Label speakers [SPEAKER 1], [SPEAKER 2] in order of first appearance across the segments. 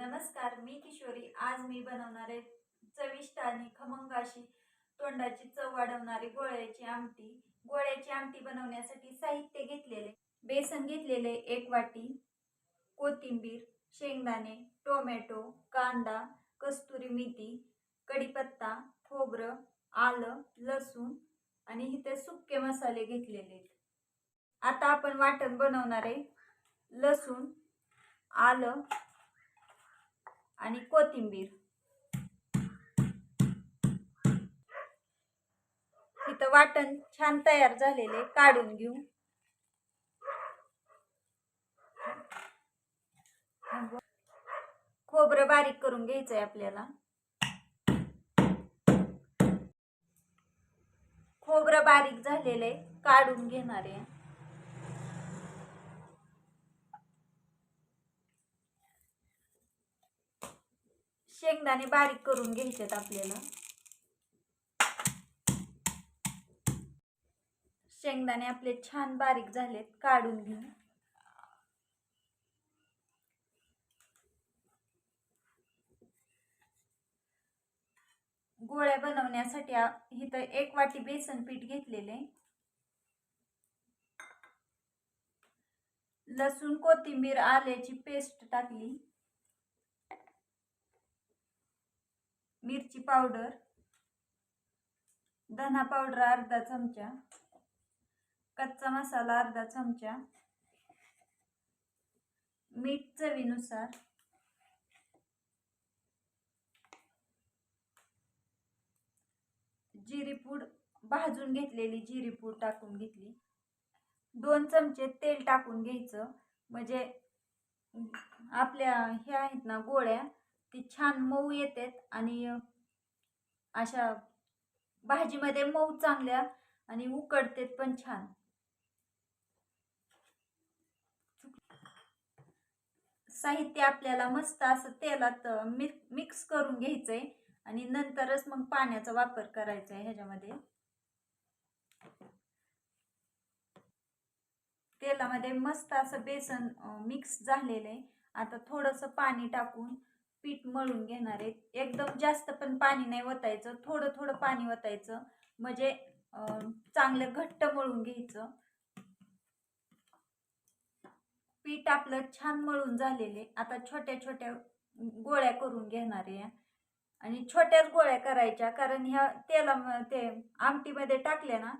[SPEAKER 1] नमस्कार मी किशोरी. आज मी बनवणार आहे चविष्ट आणि खमंग अशी तोंडाची चव वाढवणारी गोळ्याची आमटी. गोळ्याची आमटी बनवण्यासाठी साहित्य घेतलेले बेसन घेतलेले एक वाटी कोथिंबीर शेंगदाणे टोमॅटो कांदा कस्तुरी मेथी कढीपत्ता खोबरं आलं लसूण आणि इथे सुके मसाले घेतलेले आता आपण वाटण बनवणार आहे. लसूण आलं आणि कोथिंबीर. इथं वाटण छान तयार झालेले काढून घेऊ. खोबरं बारीक करून घ्यायचंय आपल्याला. खोबरं बारीक झालेले काढून घेणार आहे. शेंगदाणे बारीक करून घ्यायचेत आपल्याला. शेंगदाणे आपले छान बारीक झालेत काढून घेऊ गोळ्या बनवण्यासाठी इथं एक वाटी बेसन पीठ घेतलेले. लसूण कोथिंबीर आल्याची पेस्ट टाकली. मिरची पावडर धना पावडर अर्धा चमचा कच्चा मसाला अर्धा चमचा मीठ चवीनुसार जिरीपूड भाजून घेतलेली जिरीपूड टाकून घेतली. दोन चमचे तेल टाकून घ्यायचं. म्हणजे आपल्या हे आहेत ना गोळ्या ती छान मऊ येतात आणि अशा भाजीमध्ये मऊ चांगल्या आणि उकडतेत पण छान. साहित्य आपल्याला मस्त असं तेलात मिक्स करून घ्यायचंय आणि नंतरच मग पाण्याचा वापर करायचा आहे ह्याच्यामध्ये. तेलामध्ये मस्त असं बेसन मिक्स झालेलं आहे. आता थोडंसं पाणी टाकून पीठ मळून घेणार आहेत. एकदम जास्त पण पाणी नाही ओतायचं थोडं थोडं पाणी ओतायचं म्हणजे चांगलं घट्ट मळून घ्यायचं. पीठ आपलं छान मळून झालेले. आता छोट्या छोट्या गोळ्या करून घेणार आहे. आणि छोट्याच गोळ्या करायच्या. कारण ह्या तेला ते आमटीमध्ये टाकल्या ना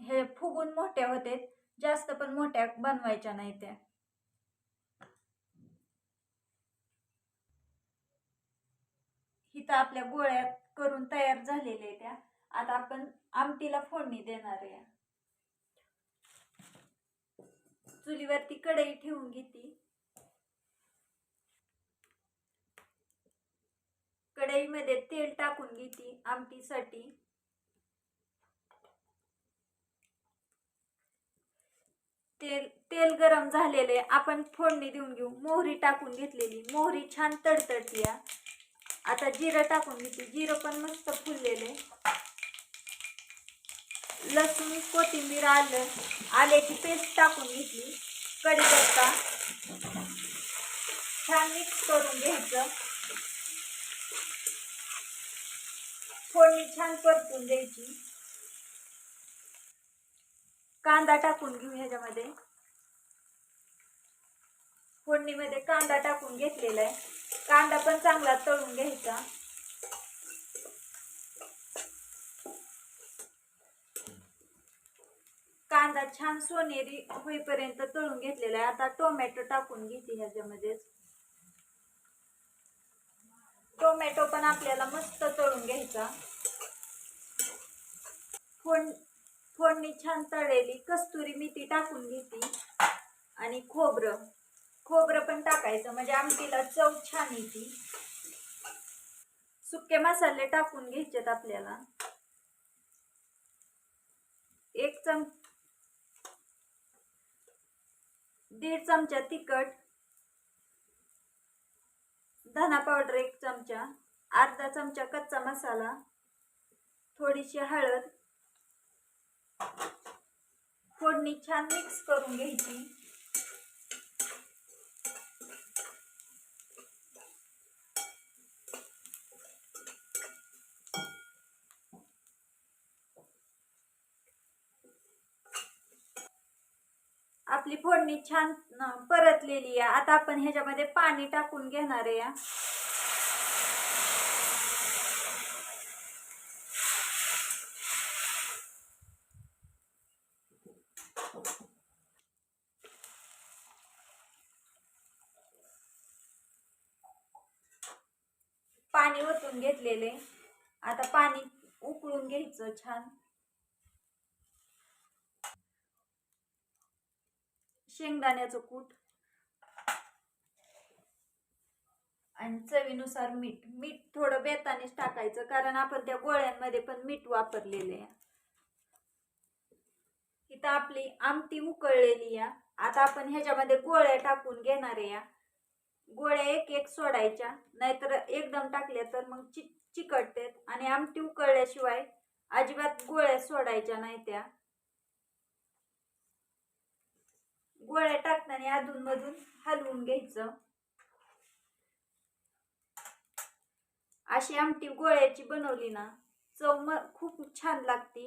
[SPEAKER 1] हे फुगून मोठ्या होते जास्त पण मोठ्या बनवायच्या नाही त्या. इथं आपल्या गोळ्या करून तयार झालेल्या आहे त्या. आता आपण आमटीला फोडणी देणार आहे. चुलीवरती कढई ठेवून घेते. कढईमध्ये तेल टाकून घेते आमटीसाठी. तेल तेल गरम झालेले आपण फोडणी देऊन घेऊ. मोहरी टाकून घेतलेली. मोहरी छान तडतडती आता जिरं टाकून घेते. जिरं पण मस्त फुललेले. लसूण कोथिंबीर आलं. आल्याची पेस्ट टाकून घेतली. कढीपत्ता छान मिक्स करून घ्यायचं. फोडणी छान परतून द्यायची. कांदा टाकून घेऊ ह्याच्यामध्ये. फोडणीमध्ये कांदा टाकून घेतलेला आहे. कांदा पण चांगला तळून घ्यायचा. कांदा छान सोनेरी होईपर्यंत तळून घेतलेला आहे. आता टोमॅटो टाकून घेते ह्याच्यामध्ये टोमॅटो पण आपल्याला मस्त तळून घ्यायचा. फोड फोडणी छान तळलेली. कस्तुरी मेथी टाकून घेते. आणि खोबरं. खोबरं पण टाकायचं. म्हणजे आमटीला चव छान येते. सुके मसाले टाकून घ्यायचेत आपल्याला. एक चम दीड चमचा तिखट धना पावडर एक चमचा अर्धा चमचा कच्चा मसाला थोडीशी हळद फोडणी छान मिक्स करून घ्यायची. आपली फोडणी छान परतलेली आहे. आता आपण ह्याच्यामध्ये पाणी टाकून घेणार आहे. या. पाणी ओतून घेतलेले आता पाणी उकळून घ्यायचं छान. शेंगदाण्याचं कूट आणि चवीनुसार मीठ. मीठ थोडं बेतानेच टाकायचं कारण आपण त्या गोळ्यांमध्ये पण मीठ वापरलेले आहे. इथं आपली आमटी उकळलेली आहे. आता आपण ह्याच्यामध्ये गोळ्या टाकून घेणार आहे. या गोळ्या एक एक सोडायच्या नाहीतर एकदम टाकल्या तर मग चि चिकटतात. आणि आमटी उकळल्याशिवाय अजिबात गोळ्या सोडायच्या नाही त्या. गोळ्या टाकताना अधूनमधून हलवून घ्यायचं. अशी आमटी गोळ्याची बनवली ना चव म खूप छान लागती.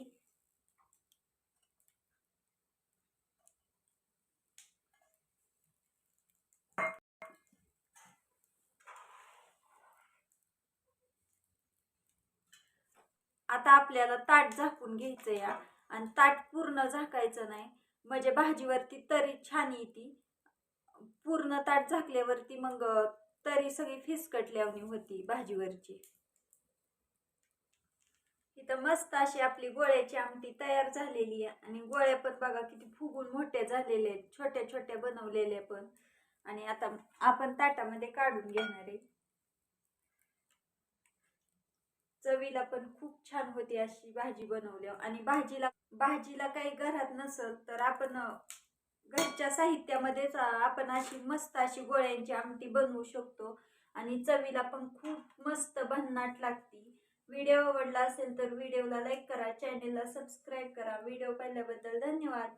[SPEAKER 1] आता आपल्याला ताट झाकून घ्यायचं या. आणि ताट पूर्ण झाकायचं नाही. म्हणजे भाजीवरती तरी छान येते. पूर्ण ताट झाकल्यावरती मग तरी सगळी फिसकटल्यावणी होती भाजीवरची. इथं मस्त अशी आपली गोळ्याची आमटी तयार झालेली आहे. आणि गोळ्या पण बघा किती फुगून मोठ्या झालेल्या आहेत. छोट्या छोट्या बनवलेल्या पण. आणि आता आपण ताटामध्ये काढून घेणार आहे. चवीला पण खूप छान होती अशी भाजी बनवल्या आणि भाजीला भाजीला काही घरात नसल तर आपण घरच्या साहित्यामध्येच आपण अशी मस्त अशी गोळ्यांची आमटी बनवू शकतो. आणि चवीला पण खूप मस्त भन्नाट लागती. व्हिडिओ आवडला असेल तर व्हिडिओला लाईक करा चॅनेलला सबस्क्राईब करा. व्हिडिओ पाहिल्याबद्दल धन्यवाद.